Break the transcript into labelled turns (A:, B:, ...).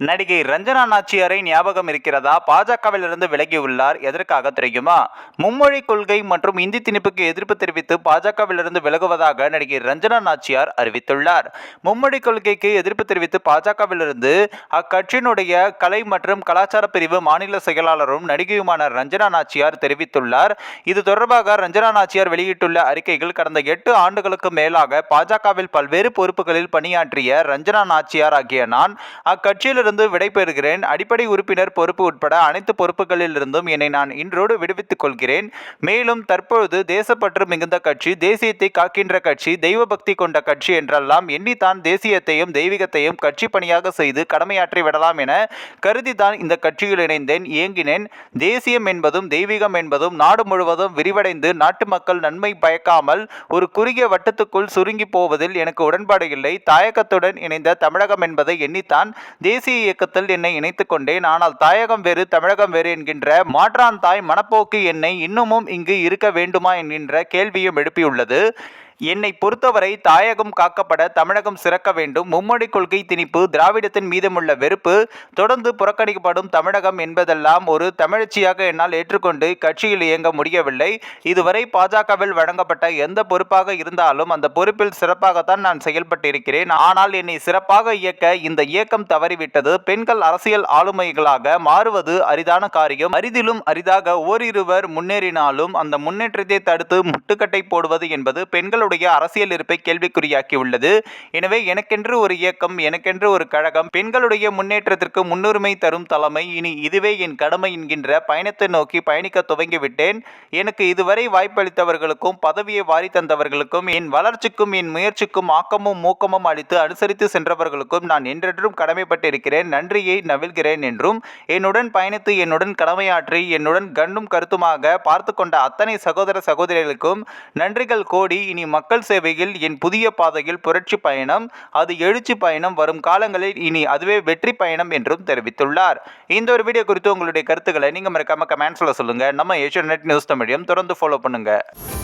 A: நடிகை ரஞ்சனா நாச்சியாரை ஞாபகம் இருக்கிறதா? பாஜகவிலிருந்து விலகியுள்ளார். எதற்காக தெரியுமா? மும்மொழி கொள்கை மற்றும் இந்தி திணிப்புக்கு எதிர்ப்பு தெரிவித்து பாஜகவிலிருந்து விலகுவதாக நடிகை ரஞ்சனா நாச்சியார் அறிவித்துள்ளார். மும்மொழி கொள்கைக்கு எதிர்ப்பு தெரிவித்து பாஜகவிலிருந்து அக்கட்சியினுடைய கலை மற்றும் கலாச்சார பிரிவு மாநில செயலாளரும் நடிகையுமான ரஞ்சனா நாச்சியார் தெரிவித்துள்ளார். இது தொடர்பாக ரஞ்சனா நாச்சியார் வெளியிட்டுள்ள அறிக்கைகள் கடந்த எட்டு ஆண்டுகளுக்கு மேலாக பாஜகவில் பல்வேறு பொறுப்புகளில் பணியாற்றிய ரஞ்சனா நாச்சியார் ஆகிய நான் அக்கட்சியில் இருந்து விடைபெறுகிறேன். அடிப்படை உறுப்பினர் பொறுப்பு உட்பட அனைத்து பொறுப்புகளிலிருந்தும் என்னை நான் இன்றோடு விடுவித்துக் கொள்கிறேன். மேலும் தற்பொழுது தேசப்பற்று மிகுந்த கட்சி தேசியத்தை காக்கின்ற கட்சி தெய்வ பக்தி கொண்ட கட்சி என்றெல்லாம் எண்ணித்தான் தேசியத்தையும் தெய்வீகத்தையும் கட்சி பணியாக செய்து கடமையாற்றி விடலாம் என கருதிதான் இந்த கட்சியில் இணைந்தேன் இயங்கினேன். தேசியம் என்பதும் தெய்வீகம் என்பதும் நாடு முழுவதும் விரிவடைந்து நாட்டு மக்கள் நன்மை பயக்காமல் ஒரு குறுகிய வட்டத்துக்குள் சுருங்கி போவதில் எனக்கு உடன்பாடு இல்லை. தாயகத்துடன் இணைந்த தமிழகம் என்பதை எண்ணித்தான் தேசிய இயக்கத்தில் என்னை இணைத்துக் கொண்டேன். ஆனால் தாயகம் வேறு தமிழகம் வேறு என்கின்ற மாற்றான் தாய் மனப்போக்கு என்னை இன்னமும் இங்கு இருக்க வேண்டுமா என்கின்ற கேள்வியும் எழுப்பியுள்ளது. என்னை பொறுத்தவரை தாயகம் காக்கப்பட தமிழகம் சிறக்க வேண்டும். மும்மொழி கொள்கை திணிப்பு திராவிடத்தின் மீதமுள்ள வெறுப்பு தொடர்ந்து புறக்கணிக்கப்படும் தமிழகம் என்பதெல்லாம் ஒரு தமிழச்சியாக என்னால் ஏற்றுக்கொண்டு கட்சியில் இயங்க முடியவில்லை. இதுவரை பாஜகவில் வழங்கப்பட்ட எந்த பொறுப்பாக இருந்தாலும் அந்த பொறுப்பில் சிறப்பாகத்தான் நான் செயல்பட்டிருக்கிறேன். ஆனால் என்னை சிறப்பாக இயக்க இந்த இயக்கம் தவறிவிட்டது. பெண்கள் அரசியல் ஆளுமைகளாக மாறுவது அரிதான காரியம். அரிதிலும் அரிதாக ஓரிருவர் முன்னேறினாலும் அந்த முன்னேற்றத்தை தடுத்து முட்டுக்கட்டை போடுவது என்பது பெண்கள் பெண்களுடைய அரசியல் இருப்பை கேள்விக்குறியாக்கியுள்ளது. எனவே எனக்கென்று ஒரு இயக்கம் எனக்கென்று ஒரு கழகம் பெண்களுடைய முன்னேற்றத்திற்கு முன்னுரிமை தரும் தலைமை இனி இதுவே என் கடமை என்கின்ற பயணத்தை நோக்கி பயணிக்க துவங்கிவிட்டேன். எனக்கு இதுவரை வாய்ப்பளித்தவர்களுக்கும் பதவியை வாரி தந்தவர்களுக்கும் என் வளர்ச்சிக்கும் என் முயற்சிக்கும் ஆக்கமும் மூக்கமும் அளித்து அனுசரித்து சென்றவர்களுக்கும் நான் என்றென்றும் கடமைப்பட்டிருக்கிறேன். நன்றியை நவில்கிறேன் என்றும் என்னுடன் பயணித்து என்னுடன் கடமையாற்றி என்னுடன் கண்ணும் கருத்துமாக பார்த்து கொண்ட அத்தனை சகோதர சகோதரிகளுக்கும் நன்றிகள் கோடி. இனி மக்கள் சேவையில் என் புதிய பாதையில் புரட்சி பயணம் அது எழுச்சி பயணம் வரும் காலங்களில் இனி அதுவே வெற்றி பயணம் என்றும் தெரிவித்துள்ளார். இந்த ஒரு வீடியோ குறித்து உங்களுடைய கருத்துக்களை நீங்கள் மறக்காம கமெண்ட்ஸில் சொல்லுங்கள் நம்ம ஏஷியன் நெட் நியூஸ் தமிழையும் தொடர்ந்து ஃபாலோ பண்ணுங்கள்